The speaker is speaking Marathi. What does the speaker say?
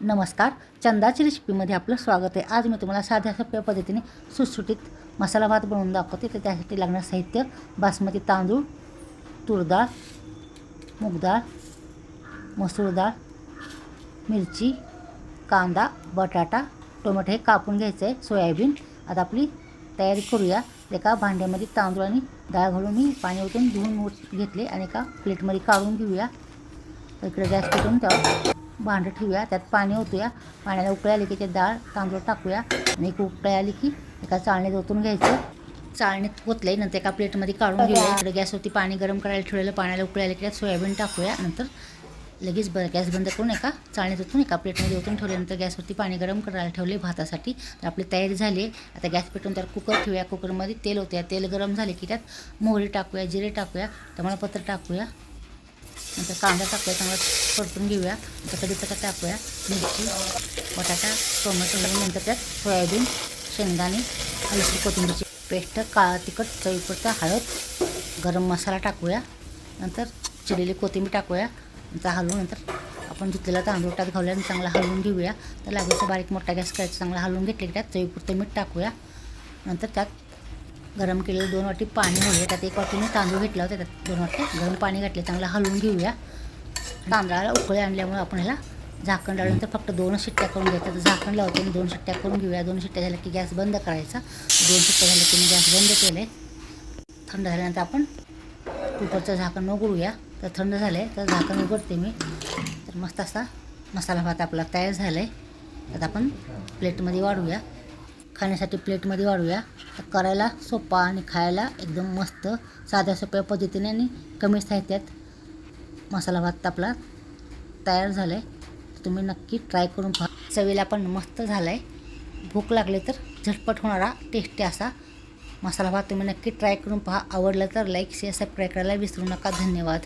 नमस्कार. चंदाची रेसिपीमध्ये आपलं स्वागत आहे. आज मी तुम्हाला साध्या सोप्या पद्धतीने सुटसुटीत मसाला भात बनवून दाखवते. तर त्यासाठी लागणारं साहित्य बासमती तांदूळ तूर डाळ मूग डाळ मसूर डाळ मिरची कांदा बटाटा टोमॅटो हे कापून घ्यायचं आहे सोयाबीन. आता आपली तयारी करूया. एका भांड्यामध्ये तांदूळ आणि डाळ घालून मी पाणी ओतून धुवून घेतले आणि एका प्लेटमध्ये काढून घेऊया. इकडे गॅस पेटून त्यावर भांडं ठेवूया त्यात पाणी ओतूया पाण्याला उकळी आली की ते डाळ तांदूळ टाकूया आणि एक उकळी आली की एका चाळणीत ओतून घ्यायचं. चाळणीत ओतले नंतर एका प्लेटमध्ये काढून घेऊया. इकडे गॅसवरती पाणी गरम करायला ठेवलेलं पाण्याला उकळी आली की त्यात सोयाबीन टाकूया. नंतर लगेच ब गॅस बंद करून एका चाळणीत ओतून एका प्लेटमध्ये ओतून ठेवल्यानंतर गॅसवरती पाणी गरम करायला ठेवले भातासाठी. तर आपली तयारी झाली आहे. आता गॅस पेटवून त्यावर कुकर ठेवूया. कुकरमध्ये तेल होत्या तेल गरम झाले की त्यात मोहरी टाकूया जिरे टाकूया तमालपत्र टाकूया. नंतर कांदा टाकूया चांगला परतून घेऊया. नंतर कढीपत्ता टाकूया मिरची बटाटा टोमॅटो नंतर त्यात सोयाबीन शेंगदाणे हलकी कोथिंबीरची पेस्ट काळा तिखट चवीपुरता हळद गरम मसाला टाकूया. नंतर चिरलेली कोथिंबीर टाकूया. नंतर हलवून नंतर आपण धुतलेला तांदूळ टाक घालूया आणि चांगला हलवून घेऊया. तर लागेल बारीक मोठा गॅस करायचा चांगला हलवून घेतले की त्यात चवीपुरतं मीठ टाकूया. नंतर त्यात गरम केलेलं दोन वाटी पाणी घालूया. त्यात एक वाटीने तांदूळ घेतला होता त्यात दोन वाटी गरम पाणी घातले. चांगलं हलवून घेऊया. तांदळाला उकळे आणल्यामुळे आपण ह्याला झाकण लावल्यानंतर फक्त दोनच शिट्ट्या करून घ्यायच्या. तर झाकण लावतो आणि दोन शिट्ट्या करून घेऊया. दोन शिट्ट्या झाल्या की गॅस बंद करायचा. दोन शिट्ट्या झाल्या की मी गॅस बंद केले. थंड झाल्यानंतर आपण कुकरचं झाकण उघडूया. तर थंड झालं आहे तर झाकण उघडते मी. तर मस्त असा मसाला भात आपला तयार झाला आहे आता आपण प्लेटमध्ये वाढूया. खाण्यासाठी प्लेटमध्ये वाढूया. तर करायला सोपा आणि खायला एकदम मस्त साध्या सोप्या पद्धतीने आणि कमी साहित्यात मसाला भात आपला तयार झाला आहे तुम्ही नक्की ट्राय करून पहा. चवीला पण मस्त झाला आहे भूक लागली तर झटपट होणारा टेस्टी असा मसाला भात तुम्ही नक्की ट्राय करून पहा. आवडलं तर लाईक शेअर सबस्क्राईब करायला विसरू नका. धन्यवाद.